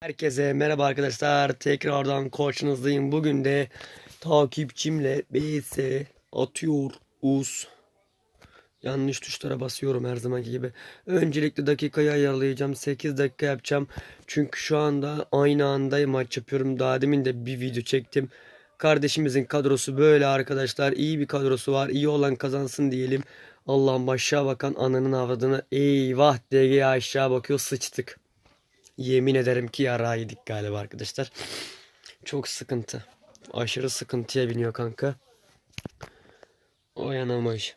Herkese merhaba arkadaşlar. Tekrardan karşınızdayım. Bugün de takipçimle BS atıyoruz. Yanlış tuşlara basıyorum her zamanki gibi. Öncelikle dakikayı ayarlayacağım. 8 dakika yapacağım. Çünkü şu anda aynı anda maç yapıyorum. Daha demin de bir video çektim. Kardeşimizin kadrosu böyle arkadaşlar. İyi bir kadrosu var. İyi olan kazansın diyelim. Allah'ım aşağı bakan ananın avradını. Eyvah DG aşağı bakıyor sıçtık. Yemin ederim ki yara yedik galiba arkadaşlar. Çok sıkıntı. Aşırı sıkıntıya biniyor kanka. O yanamış.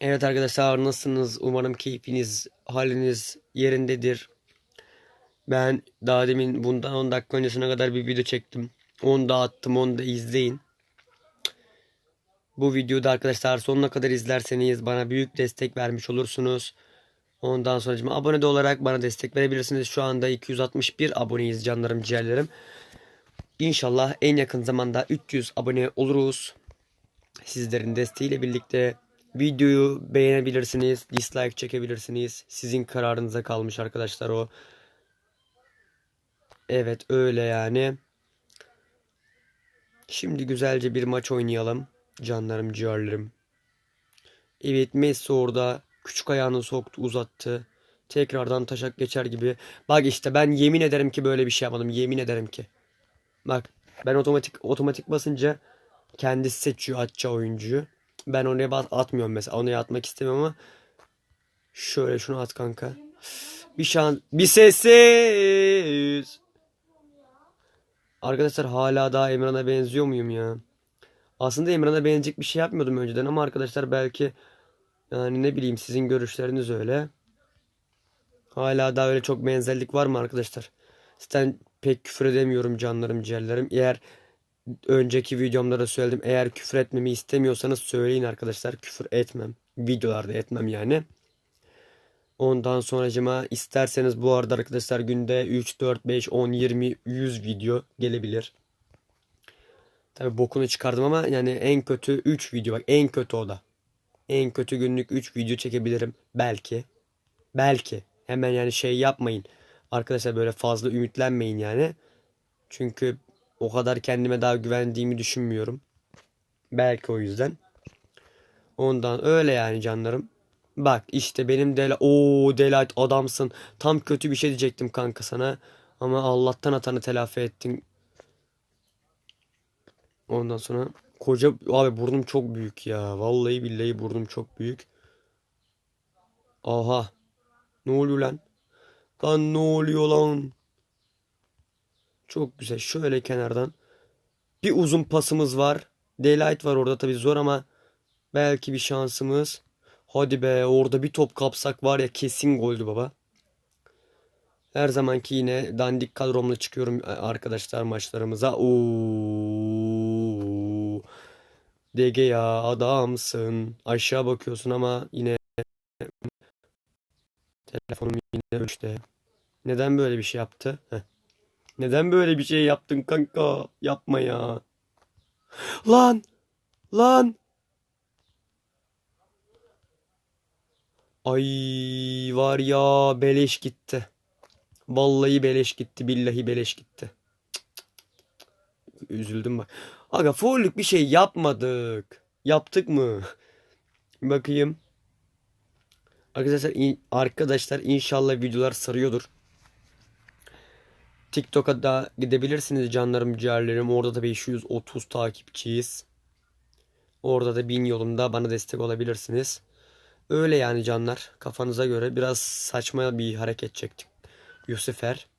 Evet arkadaşlar nasılsınız? Umarım keyfiniz, haliniz yerindedir. Ben daha demin bundan 10 dakika öncesine kadar bir video çektim. Onu da attım, onu da izleyin. Bu videoda arkadaşlar sonuna kadar izlerseniz bana büyük destek vermiş olursunuz. Ondan sonra abone de olarak bana destek verebilirsiniz. Şu anda 261 aboneyiz canlarım ciğerlerim. İnşallah en yakın zamanda 300 abone oluruz. Sizlerin desteğiyle birlikte videoyu beğenebilirsiniz. Dislike çekebilirsiniz. Sizin kararınıza kalmış arkadaşlar o. Evet öyle yani. Şimdi güzelce bir maç oynayalım. Canlarım ciğerlerim. Evet Messi orada Küçük ayağını soktu uzattı. Tekrardan taşak geçer gibi. Bak işte ben yemin ederim ki böyle bir şey yapmadım. Yemin ederim ki. Bak ben otomatik otomatik basınca kendisi seçiyor atacağı oyuncuyu. Ben oraya bas atmıyorum mesela. Oraya atmak istemiyorum ama şöyle şunu at kanka. Bir şans bir sessiz. Arkadaşlar hala daha Emran'a benziyor muyum ya? Aslında Emran'a benzeyecek bir şey yapmıyordum önceden ama arkadaşlar belki yani ne bileyim sizin görüşleriniz öyle. Hala daha öyle çok benzerlik var mı arkadaşlar? Zaten pek küfür edemiyorum canlarım ciğerlerim. Eğer önceki videomda da söyledim. Eğer küfür etmemi istemiyorsanız söyleyin arkadaşlar. Küfür etmem. Videolarda etmem yani. Ondan sonracıma isterseniz bu arada arkadaşlar günde 3, 4, 5, 10, 20, 100 video gelebilir. Tabi bokunu çıkardım ama yani en kötü 3 video bak en kötü o da. En kötü günlük 3 video çekebilirim. Belki. Belki. Hemen yani şey yapmayın. Arkadaşlar böyle fazla ümitlenmeyin yani. Çünkü o kadar kendime daha güvendiğimi düşünmüyorum. Belki o yüzden. Ondan öyle yani canlarım. Bak işte benim Dela o Delight adamsın. Tam kötü bir şey diyecektim kanka sana. Ama Allah'tan hatanı telafi ettin. Ondan sonra Koca abi burnum çok büyük ya. Vallahi billahi burnum çok büyük. Aha. Ne oluyor lan? Lan ne oluyor lan? Çok güzel. Şöyle kenardan. Bir uzun pasımız var. Daylight var orada tabii zor ama belki bir şansımız. Hadi be orada bir top kapsak var ya kesin goldü baba. Her zamanki yine dandik kadromla çıkıyorum arkadaşlar maçlarımıza. Oo. DG ya adamsın. Aşağı bakıyorsun ama yine telefonum yine işte. Neden böyle bir şey yaptı? Neden böyle bir şey yaptın kanka? Yapma ya. Lan! Lan! Ay var ya beleş gitti. Vallahi beleş gitti. Billahi beleş gitti. Üzüldüm bak. Aga fullük bir şey yapmadık. Yaptık mı? Bakayım. Arkadaşlar arkadaşlar inşallah videolar sarıyordur. TikTok'a da gidebilirsiniz canlarım ciğerlerim. Orada da 530 takipçiyiz. Orada da bin yolunda bana destek olabilirsiniz. Öyle yani canlar. Kafanıza göre biraz saçma bir hareket çektik. Yusufer.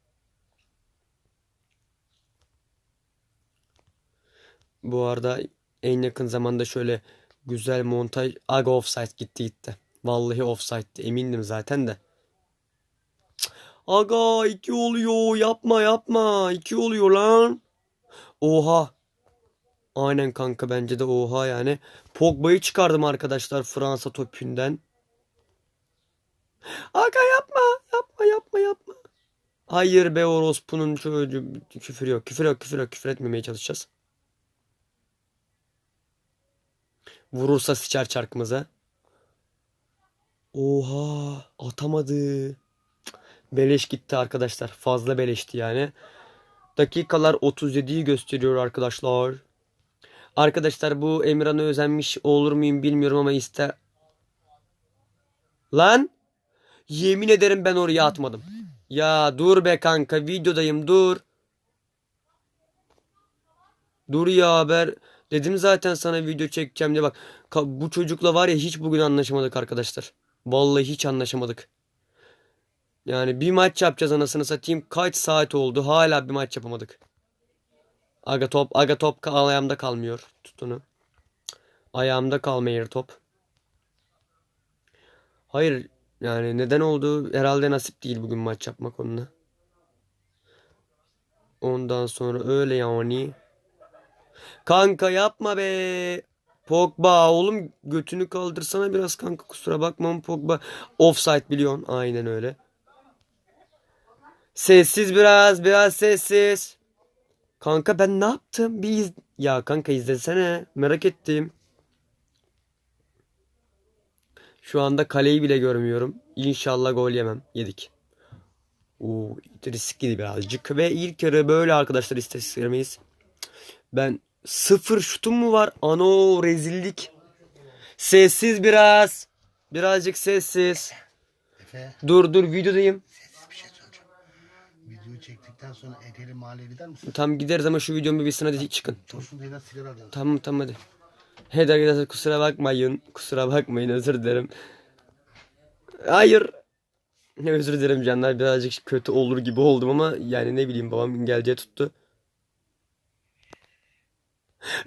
Bu arada en yakın zamanda şöyle güzel montaj. Aga offside gitti gitti. Vallahi offside'di emindim zaten de. Aga iki oluyor yapma yapma iki oluyor lan. Oha. Aynen kanka bence de oha yani. Pogba'yı çıkardım arkadaşlar Fransa topünden. Aga yapma yapma yapma yapma. Hayır be orospunun çocuğu küfür yok küfür yok küfür yok küfür etmemeye çalışacağız. Vurursa sıçar çarkımıza. Oha atamadı. Beleş gitti arkadaşlar. Fazla beleşti yani. Dakikalar 37'yi gösteriyor arkadaşlar. Arkadaşlar bu Emirhan'a özenmiş olur muyum bilmiyorum ama ister... Lan! Yemin ederim ben oraya atmadım. Ya dur be kanka videodayım dur. Dur ya haber. Dedim zaten sana video çekeceğim diye bak. Bu çocukla var ya hiç bugün anlaşamadık arkadaşlar. Vallahi hiç anlaşamadık. Yani bir maç yapacağız anasını satayım. Kaç saat oldu hala bir maç yapamadık. Aga top, aga top ayağımda kalmıyor. Tutunu. Ayağımda kalmıyor top. Hayır yani neden oldu? Herhalde nasip değil bugün maç yapmak onunla. Ondan sonra öyle yani. Kanka yapma be. Pogba oğlum götünü kaldırsana biraz kanka kusura bakma Pogba. Offside biliyorsun. Aynen öyle. Sessiz biraz biraz sessiz. Kanka ben ne yaptım? Bir iz... Ya kanka izlesene. Merak ettim. Şu anda kaleyi bile görmüyorum. İnşallah gol yemem. Yedik. Oo, riskliydi birazcık. Ve ilk yarı böyle arkadaşlar istatistiklerimiz. Ben sıfır şutum mu var? Ano rezillik. Sessiz biraz. Birazcık sessiz. Efe Dur dur videodayım. sessiz bir şey söyleyeceğim. Videoyu çektikten sonra Ege'li mahalleye gider misin? Tam gideriz ama şu videonun bir bitsin hadi çıkın. Tosun dayıdan sigara alacağız. Tamam tamam hadi. Hadi arkadaşlar kusura bakmayın. Kusura bakmayın özür dilerim. Hayır. Ne özür dilerim canlar birazcık kötü olur gibi oldum ama yani ne bileyim babam geleceği tuttu.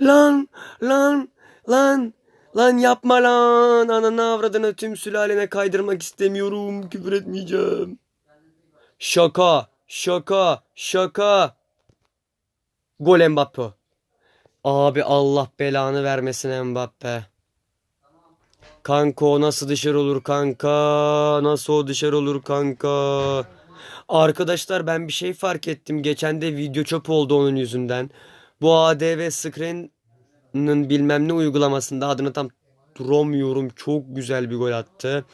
Lan lan lan lan yapma lan ananı avradını tüm sülalene kaydırmak istemiyorum küfür etmeyeceğim. Şaka şaka şaka. Gol Mbappe. Abi Allah belanı vermesin Mbappe. Kanka o nasıl dışarı olur kanka? Nasıl o dışarı olur kanka? Arkadaşlar ben bir şey fark ettim. Geçen de video çöp oldu onun yüzünden. Bu ADV Screen'ın bilmem ne uygulamasında adını tam duramıyorum. Çok güzel bir gol attı.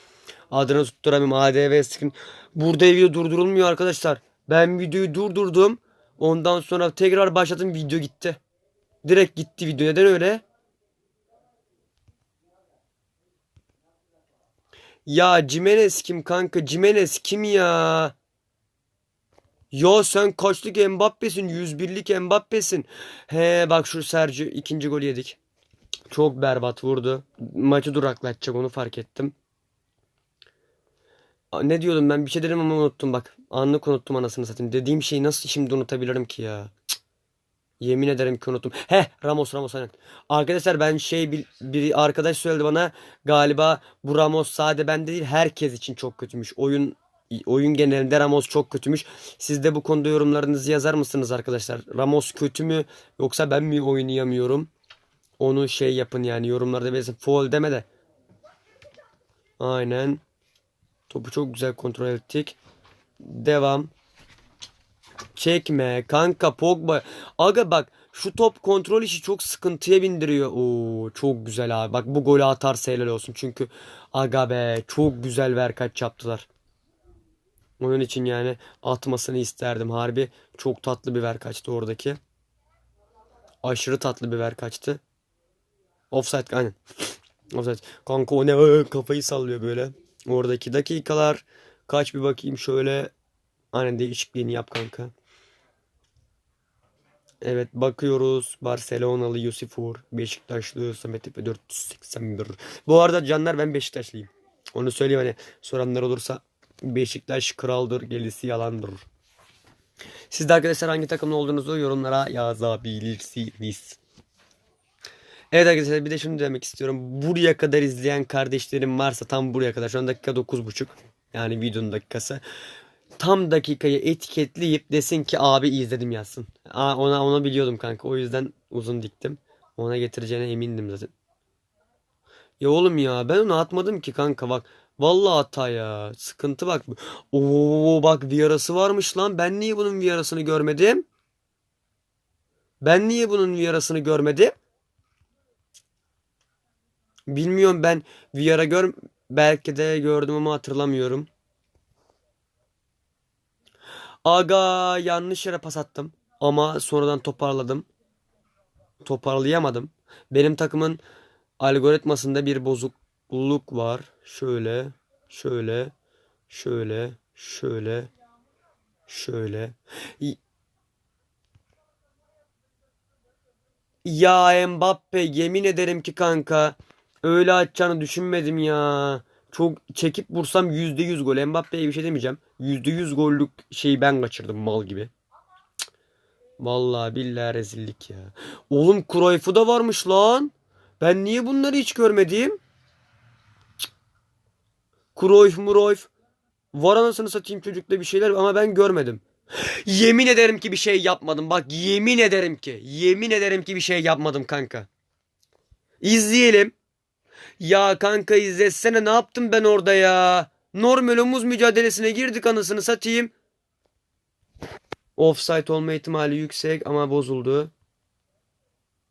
Adını tutturamıyorum. ADV Screen. Burada video durdurulmuyor arkadaşlar. Ben videoyu durdurdum. Ondan sonra tekrar başladım video gitti. Direkt gitti video. Neden öyle? Ya Jimenez kim kanka? Jimenez kim ya? Ya sen kaçlık Mbappe'sin? 101'lik Mbappe'sin. He bak şu Sergio ikinci gol yedik. Çok berbat vurdu. Maçı duraklatacak onu fark ettim. Ne diyordum ben bir şey dedim ama unuttum bak. Anlık unuttum anasını satayım. Dediğim şeyi nasıl şimdi unutabilirim ki ya? Yemin ederim ki unuttum. He Ramos Ramos aynen. Arkadaşlar ben şey bir, bir arkadaş söyledi bana galiba bu Ramos sadece ben değil herkes için çok kötümüş. Oyun oyun genelinde Ramos çok kötümüş. Siz de bu konuda yorumlarınızı yazar mısınız arkadaşlar? Ramos kötü mü yoksa ben mi oynayamıyorum? Onu şey yapın yani yorumlarda belirtin. Foul deme de. Aynen. Topu çok güzel kontrol ettik. Devam. Çekme kanka Pogba. Aga bak şu top kontrol işi çok sıkıntıya bindiriyor. Oo çok güzel abi. Bak bu golü atarsa helal olsun. Çünkü aga be çok güzel verkaç yaptılar. Onun için yani atmasını isterdim. Harbi çok tatlı bir verkaçtı oradaki. Aşırı tatlı bir verkaçtı. Offside aynen. Offside. Kanka o ne kafayı sallıyor böyle. Oradaki dakikalar kaç bir bakayım şöyle. Aynen değişikliğini yap kanka. Evet bakıyoruz. Barcelonalı Yusufur, Beşiktaşlı Samet Efe 481. Bu arada canlar ben Beşiktaşlıyım. Onu söyleyeyim hani soranlar olursa Beşiktaş kraldır, gerisi yalandır. Siz de arkadaşlar hangi takımlı olduğunuzu yorumlara yazabilirsiniz. Evet arkadaşlar bir de şunu demek istiyorum. Buraya kadar izleyen kardeşlerim varsa tam buraya kadar şu an dakika 9.5 yani videonun dakikası. Tam dakikayı etiketleyip desin ki abi izledim yazsın. Aa, ona ona biliyordum kanka. O yüzden uzun diktim. Ona getireceğine emindim zaten. Ya oğlum ya ben onu atmadım ki kanka bak. Vallahi hata ya. Sıkıntı bak. Oo bak VR'ası varmış lan. Ben niye bunun VR'asını görmedim? Ben niye bunun VR'asını görmedim? Bilmiyorum ben VR'a gör belki de gördüm ama hatırlamıyorum. Aga yanlış yere pas attım. Ama sonradan toparladım. Toparlayamadım. Benim takımın algoritmasında bir bozukluk var. Şöyle, şöyle, şöyle, şöyle, şöyle. Ya Mbappe yemin ederim ki kanka öyle atacağını düşünmedim ya. Çok çekip vursam %100 gol. Mbappe'ye bir şey demeyeceğim. %100 gollük şeyi ben kaçırdım mal gibi. Vallahi billahi rezillik ya. Oğlum Cruyff'u da varmış lan. Ben niye bunları hiç görmedim? Cruyff Muruyff. Var anasını satayım çocukta bir şeyler ama ben görmedim. Yemin ederim ki bir şey yapmadım. Bak yemin ederim ki. Yemin ederim ki bir şey yapmadım kanka. İzleyelim. Ya kanka izletsene ne yaptım ben orada ya? Normal omuz mücadelesine girdik anasını satayım. Offside olma ihtimali yüksek ama bozuldu.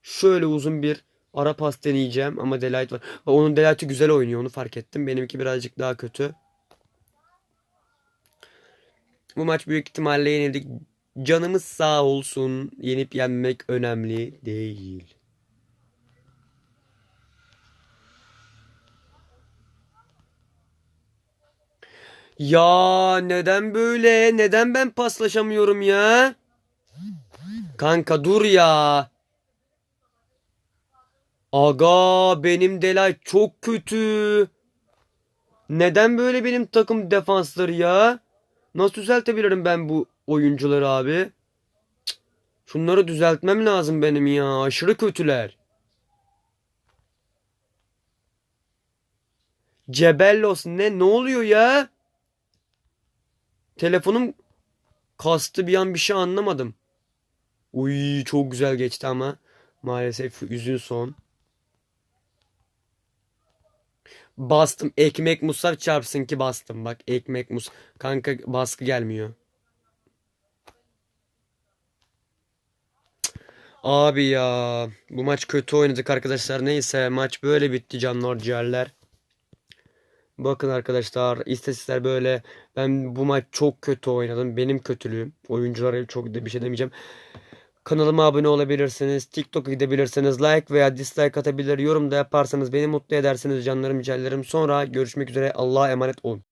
Şöyle uzun bir ara pas deneyeceğim ama Delight var. Onun Delight'ı güzel oynuyor onu fark ettim. Benimki birazcık daha kötü. Bu maç büyük ihtimalle yenildik. Canımız sağ olsun. Yenip yenmek önemli değil. Ya neden böyle? Neden ben paslaşamıyorum ya? Kanka dur ya. Aga benim Delay çok kötü. Neden böyle benim takım defansları ya? Nasıl düzeltebilirim ben bu oyuncuları abi? Şunları düzeltmem lazım benim ya. Aşırı kötüler. Cebellos ne? Ne oluyor ya? Telefonum kastı bir an bir şey anlamadım. Uy çok güzel geçti ama maalesef üzün son. Bastım. Ekmek musaf çarpsın ki bastım. Bak ekmek mus. Kanka baskı gelmiyor. Abi ya. Bu maç kötü oynadık arkadaşlar. Neyse maç böyle bitti canlar ciğerler. Bakın arkadaşlar istatistikler böyle. Ben bu maç çok kötü oynadım. Benim kötülüğüm. Oyunculara çok bir şey demeyeceğim. Kanalıma abone olabilirsiniz. TikTok'a gidebilirsiniz. Like veya dislike atabilir. Yorum da yaparsanız beni mutlu edersiniz canlarım, ciğerlerim. Sonra görüşmek üzere. Allah'a emanet olun.